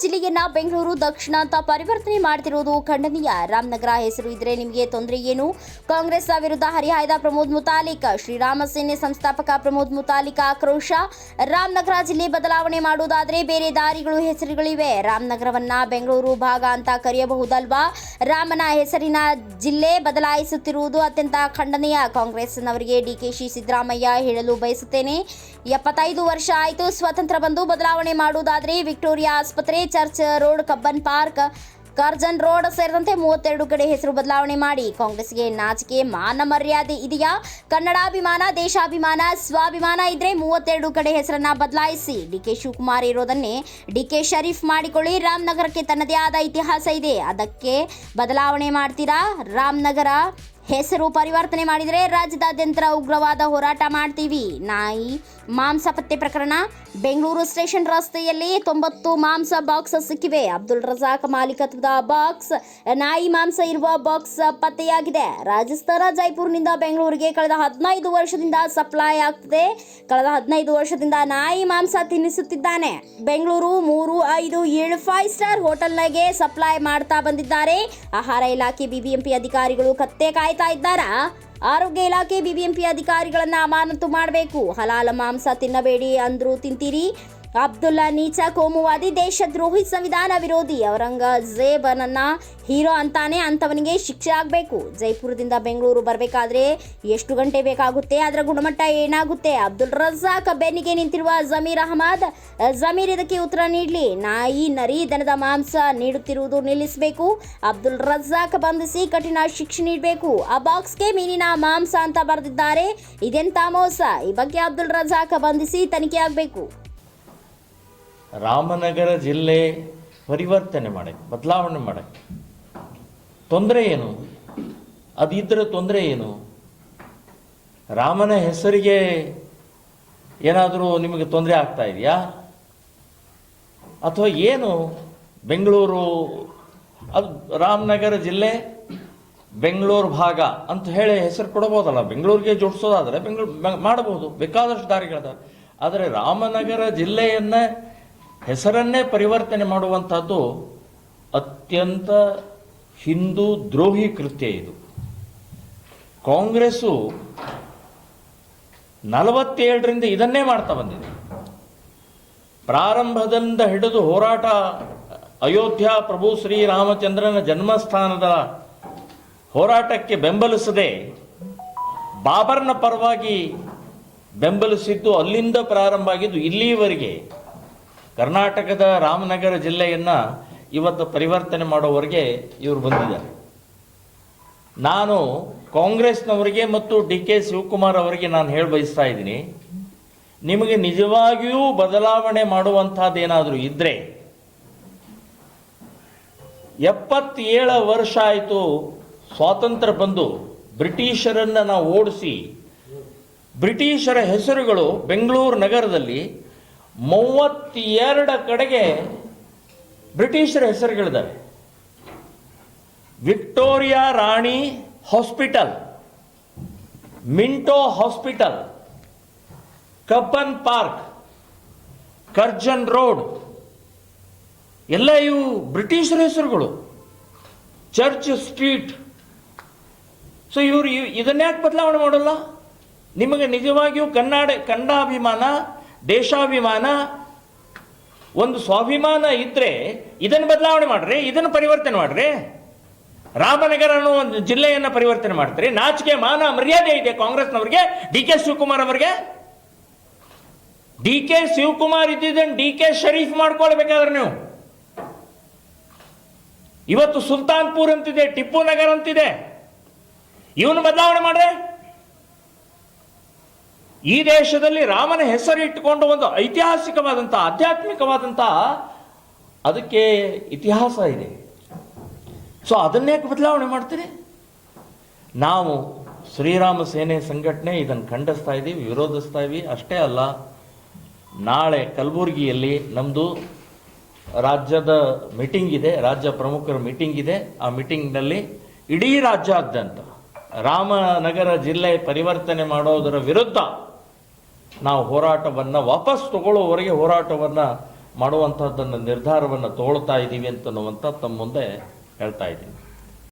ಜಿಲ್ಲೆಯನ್ನ ಬೆಂಗಳೂರು, ದಕ್ಷಿಣ ಅಂತ ಪರಿವರ್ತನೆ ಮಾಡ್ತಿರುವುದು ಖಂಡನೀಯ. ರಾಮನಗರ ಹೆಸರು ಇದ್ರೆ ನಿಮಗೆ ತೊಂದರೆ ಏನು? ಕಾಂಗ್ರೆಸ್ ವಿರುದ್ಧ ಹರಿಹಾಯ್ದ ಪ್ರಮೋದ್ ಮುತಾಲಿಕ್, ಶ್ರೀರಾಮ ಸೇನೆ ಸಂಸ್ಥಾಪಕ ಪ್ರಮೋದ್ ಮುತಾಲಿಕ್ ಆಕ್ರೋಶ. ರಾಮನಗರ ಜಿಲ್ಲೆ ಬದಲಾವಣೆ ಮಾಡುವುದಾದ್ರೆ ಬೇರೆ ದಾರಿಗಳು, ಹೆಸರುಗಳಿವೆ. ರಾಮನಗರವನ್ನ ಬೆಂಗಳೂರು ಭಾಗ ಅಂತ ಕರೆಯಬಹುದಲ್ವಾ? ರಾಮನ ಹೆಸರಿನ ಜಿಲ್ಲೆ ಬದಲಾಯಿಸುತ್ತಿರುವುದು ಅತ್ಯಂತ ಖಂಡನೀಯ. ಕಾಂಗ್ರೆಸ್ನವರಿಗೆ ಡಿಕೆಶಿ ಸಿದ್ದರಾಮಯ್ಯ ಹೇಳಲು ಬಯಸುತ್ತೇನೆ. ಎಪ್ಪತ್ತೈದು ವರ್ಷ ಆಯಿತು, ಸ್ವತಂತ್ರ ಬಂದು ಬದಲಾವಣೆ ಮಾಡುವುದಾದ್ರೆ ವಿಕ್ಟೋರಿಯಾ ಆಸ್ಪತ್ರೆ, church, road, Cubbon park, Curzon road ಸೇರಿದಂತೆ ಮೂವತ್ತೆರಡು ಕಡೆ ಹೆಸರು ಬದಲಾವಣೆ ಮಾಡಿ. ಕಾಂಗ್ರೆಸ್ಗೆ ನಾಚಿಕೆ ಮಾನ ಮರ್ಯಾದೆ ಇದೆಯಾ? ಕನ್ನಡಾಭಿಮಾನ, ದೇಶಾಭಿಮಾನ, ಸ್ವಾಭಿಮಾನ ಇದ್ರೆ ಮೂವತ್ತೆರಡು ಕಡೆ ಹೆಸರನ್ನ ಬದಲಾಯಿಸಿ. ಡಿ ಕೆ ಶಿವಕುಮಾರ್ ಇರೋದನ್ನೇ ಡಿಕೆ ಶರೀಫ್ ಮಾಡಿಕೊಳ್ಳಿ. ರಾಮನಗರಕ್ಕೆ ತನ್ನದೇ ಆದ ಇತಿಹಾಸ ಇದೆ. ಅದಕ್ಕೆ ಬದಲಾವಣೆ ಮಾಡ್ತೀರಾ? ರಾಮನಗರ ಹೆಸರು ಪರಿವರ್ತನೆ ಮಾಡಿದರೆ ರಾಜ್ಯದಾದ್ಯಂತ ಉಗ್ರವಾದ ಹೋರಾಟ ಮಾಡ್ತೀವಿ. ನಾಯಿ, ಮಾಂಸ ಪತ್ತೆ ಪ್ರಕರಣ. ಬೆಂಗಳೂರು ಸ್ಟೇಷನ್ ರಸ್ತೆಯಲ್ಲಿ ತೊಂಬತ್ತು ಮಾಂಸ ಬಾಕ್ಸ್ ಸಿಕ್ಕಿವೆ. ಅಬ್ದುಲ್ ರಜಾಕ್ ಮಾಲೀಕತ್ವದ ಬಾಕ್ಸ್, ನಾಯಿ ಮಾಂಸ ಇರುವ ಬಾಕ್ಸ್ ಪತ್ತೆಯಾಗಿದೆ. ರಾಜಸ್ಥಾನ, ಜೈಪುರ್ನಿಂದ ಬೆಂಗಳೂರಿಗೆ ಕಳೆದ ಹದಿನೈದು ವರ್ಷದಿಂದ ಸಪ್ಲೈ ಆಗ್ತದೆ. ಕಳೆದ ಹದಿನೈದು ವರ್ಷದಿಂದ ನಾಯಿ ಮಾಂಸ ತಿನ್ನಿಸುತ್ತಿದ್ದಾನೆ. ಬೆಂಗಳೂರು ಮೂರು ಐದು ಏಳು ಫೈವ್ ಸ್ಟಾರ್ ಹೋಟೆಲ್ನಾಗೆ ಸಪ್ಲೈ ಮಾಡ್ತಾ ಬಂದಿದ್ದಾರೆ. ಆಹಾರ ಇಲಾಖೆ ಬಿಬಿಎಂಪಿ ಅಧಿಕಾರಿಗಳು ಕತ್ತೆ ಕಾಯ್ತಾ ಇದ್ದಾರಾ? ಆರೋಗ್ಯ ಇಲಾಖೆ ಬಿಬಿಎಂಪಿ ಅಧಿಕಾರಿಗಳನ್ನ ಅಮಾನತು ಮಾಡಬೇಕು. ಹಲಾಲ ಮಾಂಸ ತಿನ್ನಬೇಡಿ ಅಂದ್ರು ತಿಂತೀರಿ. ಅಬ್ದುಲ್ಲಾ ನೀಚ ಕೋಮುವಾದಿ ದೇಶದ್ರೋಹಿ ಸಂವಿಧಾನ ವಿರೋಧಿ. ಔರಂಗಜೇಬನನ್ನ ಹೀರೋ ಅಂತಾನೆ ಅಂತವನಿಗೆ ಶಿಕ್ಷೆ ಆಗಬೇಕು. ಜೈಪುರದಿಂದ ಬೆಂಗಳೂರು ಬರಬೇಕಾದ್ರೆ ಎಷ್ಟು ಗಂಟೆ ಬೇಕಾಗುತ್ತೆ? ಅದರ ಗುಣಮಟ್ಟ ಏನಾಗುತ್ತೆ? ಅಬ್ದುಲ್ ರಜಾಕ್ ಬೆನ್ನಿಗೆ ನಿಂತಿರುವ ಜಮೀರ್ ಅಹಮದ್. ಜಮೀರ್ ಇದಕ್ಕೆ ಉತ್ತರ ನೀಡಲಿ. ನಾಯಿ, ನರಿ, ದನದ ಮಾಂಸ ನೀಡುತ್ತಿರುವುದು ನಿಲ್ಲಿಸಬೇಕು. ಅಬ್ದುಲ್ ರಜಾಕ್ ಬಂಧಿಸಿ ಕಠಿಣ ಶಿಕ್ಷೆ ನೀಡಬೇಕು. ಆ ಬಾಕ್ಸ್ಗೆ ಮೀನಿನ ಮಾಂಸ ಅಂತ ಬರೆದಿದ್ದಾರೆ. ಇದೆಂತ ಮೋಸ? ಈ ಬಗ್ಗೆ ಅಬ್ದುಲ್ ರಜಾಕ್ ಬಂಧಿಸಿ ತನಿಖೆ ಆಗಬೇಕು. ರಾಮನಗರ ಜಿಲ್ಲೆ ಪರಿವರ್ತನೆ ಮಾಡೋಕ್ಕೆ ಬದಲಾವಣೆ ಮಾಡಕ್ಕೆ ತೊಂದರೆ ಏನು? ಅದಿದ್ದರೆ ತೊಂದರೆ ಏನು? ರಾಮನ ಹೆಸರಿಗೆ ಏನಾದರೂ ನಿಮಗೆ ತೊಂದರೆ ಆಗ್ತಾ ಇದೆಯಾ? ಅಥವಾ ಏನು? ಬೆಂಗಳೂರು, ಅದು ರಾಮನಗರ ಜಿಲ್ಲೆ ಬೆಂಗಳೂರು ಭಾಗ ಅಂತ ಹೇಳಿ ಹೆಸರು ಕೊಡಬಹುದಲ್ಲ ಬೆಂಗಳೂರಿಗೆ ಜೋಡಿಸೋದಾದರೆ ಬೆಂಗಳೂರು ಮಾಡಬಹುದು. ಬೇಕಾದಷ್ಟು ದಾರಿಗಳಿದಾವೆ. ಆದರೆ ರಾಮನಗರ ಜಿಲ್ಲೆಯನ್ನ ಹೆಸರನ್ನೇ ಪರಿವರ್ತನೆ ಮಾಡುವಂಥದ್ದು ಅತ್ಯಂತ ಹಿಂದೂ ದ್ರೋಹಿ ಕೃತ್ಯ ಇದು. ಕಾಂಗ್ರೆಸ್ಸು ನಲವತ್ತೇಳರಿಂದ ಇದನ್ನೇ ಮಾಡ್ತಾ ಬಂದಿದೆ. ಪ್ರಾರಂಭದಿಂದ ಹಿಡಿದು ಹೋರಾಟ, ಅಯೋಧ್ಯ ಪ್ರಭು ಶ್ರೀರಾಮಚಂದ್ರನ ಜನ್ಮಸ್ಥಾನದ ಹೋರಾಟಕ್ಕೆ ಬೆಂಬಲಿಸದೆ ಬಾಬರ್ನ ಪರವಾಗಿ ಬೆಂಬಲಿಸಿದ್ದು ಅಲ್ಲಿಂದ ಪ್ರಾರಂಭ ಆಗಿದ್ದು ಇಲ್ಲಿಯವರೆಗೆ ಕರ್ನಾಟಕದ ರಾಮನಗರ ಜಿಲ್ಲೆಯನ್ನು ಇವತ್ತು ಪರಿವರ್ತನೆ ಮಾಡೋವರೆಗೆ ಇವರು ಬಂದಿದ್ದಾರೆ. ನಾನು ಕಾಂಗ್ರೆಸ್ನವರಿಗೆ ಮತ್ತು ಡಿ ಕೆ ಶಿವಕುಮಾರ್ ಅವರಿಗೆ ನಾನು ಹೇಳಿ ಬಯಸ್ತಾ ಇದ್ದೀನಿ, ನಿಮಗೆ ನಿಜವಾಗಿಯೂ ಬದಲಾವಣೆ ಮಾಡುವಂತಹದ್ದೇನಾದರೂ ಇದ್ರೆ ಎಪ್ಪತ್ತೇಳು ವರ್ಷ ಆಯಿತು ಸ್ವಾತಂತ್ರ್ಯ ಬಂದು ಬ್ರಿಟಿಷರನ್ನು ನಾವು ಓಡಿಸಿ, ಬ್ರಿಟಿಷರ ಹೆಸರುಗಳು ಬೆಂಗಳೂರು ನಗರದಲ್ಲಿ ಮೂವತ್ತೆರಡ ಕಡೆಗೆ ಬ್ರಿಟಿಷರ ಹೆಸರುಗಳಿದ್ದಾವೆ. ವಿಕ್ಟೋರಿಯಾ ರಾಣಿ hospital, Minto hospital, Cubbon park, Curzon road, ಎಲ್ಲ ಇವು ಬ್ರಿಟಿಷರ ಹೆಸರುಗಳು. Church street. ಸೊ ಇವರು ಇದನ್ನ್ಯಾಕೆ ಬದಲಾವಣೆ ಮಾಡಲ್ಲ? ನಿಮಗೆ ನಿಜವಾಗಿಯೂ ಕನ್ನಡ ಕನ್ನಡಾಭಿಮಾನ ದೇಶಾಭಿಮಾನ, ಒಂದು ಸ್ವಾಭಿಮಾನ ಇದ್ದರೆ ಇದನ್ನು ಬದಲಾವಣೆ ಮಾಡ್ರಿ ಇದನ್ನು ಪರಿವರ್ತನೆ ಮಾಡ್ರಿ. ರಾಮನಗರ ಅನ್ನೋ ಒಂದು ಜಿಲ್ಲೆಯನ್ನು ಪರಿವರ್ತನೆ ಮಾಡ್ತಾರೆ. ನಾಚಿಕೆ, ಮಾನ, ಮರ್ಯಾದೆ ಇದೆ ಕಾಂಗ್ರೆಸ್ನವರಿಗೆ, ಡಿ ಕೆ ಶಿವಕುಮಾರ್ ಅವರಿಗೆ. ಡಿ ಕೆ ಶಿವಕುಮಾರ್ ಇದ್ದಿದ್ದನ್ನು ಡಿ ಕೆ ಶರೀಫ್ ಮಾಡ್ಕೊಳ್ಬೇಕಾದ್ರೆ ನೀವು. ಇವತ್ತು ಸುಲ್ತಾನ್ಪುರ್ ಅಂತಿದೆ, ಟಿಪ್ಪು ನಗರ್ ಅಂತಿದೆ. ಇವನು ಬದಲಾವಣೆ ಮಾಡ್ರೆ? ಈ ದೇಶದಲ್ಲಿ ರಾಮನ ಹೆಸರು ಇಟ್ಟುಕೊಂಡು ಒಂದು ಐತಿಹಾಸಿಕವಾದಂಥ ಆಧ್ಯಾತ್ಮಿಕವಾದಂಥ ಅದಕ್ಕೆ ಇತಿಹಾಸ ಇದೆ. ಸೊ ಅದನ್ನೇ ಬದಲಾವಣೆ ಮಾಡ್ತೀರಿ? ನಾವು ಶ್ರೀರಾಮ ಸೇನೆ ಸಂಘಟನೆ ಇದನ್ನು ಖಂಡಿಸ್ತಾ ಇದ್ದೀವಿ ವಿರೋಧಿಸ್ತಾ ಇದ್ದೀವಿ ಅಷ್ಟೇ ಅಲ್ಲ, ನಾಳೆ ಕಲಬುರಗಿಯಲ್ಲಿ ನಮ್ಮದು ರಾಜ್ಯದ ಮೀಟಿಂಗ್ ಇದೆ, ರಾಜ್ಯ ಪ್ರಮುಖರ ಮೀಟಿಂಗ್ ಇದೆ. ಆ ಮೀಟಿಂಗ್ನಲ್ಲಿ ಇಡೀ ರಾಜ್ಯಾದ್ಯಂತ ರಾಮನಗರ ಜಿಲ್ಲೆ ಪರಿವರ್ತನೆ ಮಾಡೋದರ ವಿರುದ್ಧ ನಾವು ಹೋರಾಟವನ್ನು ವಾಪಸ್ ತಗೊಳ್ಳೋವರೆಗೆ ಹೋರಾಟವನ್ನು ಮಾಡುವಂಥದ್ದನ್ನು ನಿರ್ಧಾರವನ್ನು ತಗೊಳ್ತಾ ಇದ್ದೀವಿ ಅಂತನ್ನುವಂಥ ತಮ್ಮ ಮುಂದೆ ಹೇಳ್ತಾ ಇದ್ದೀನಿ.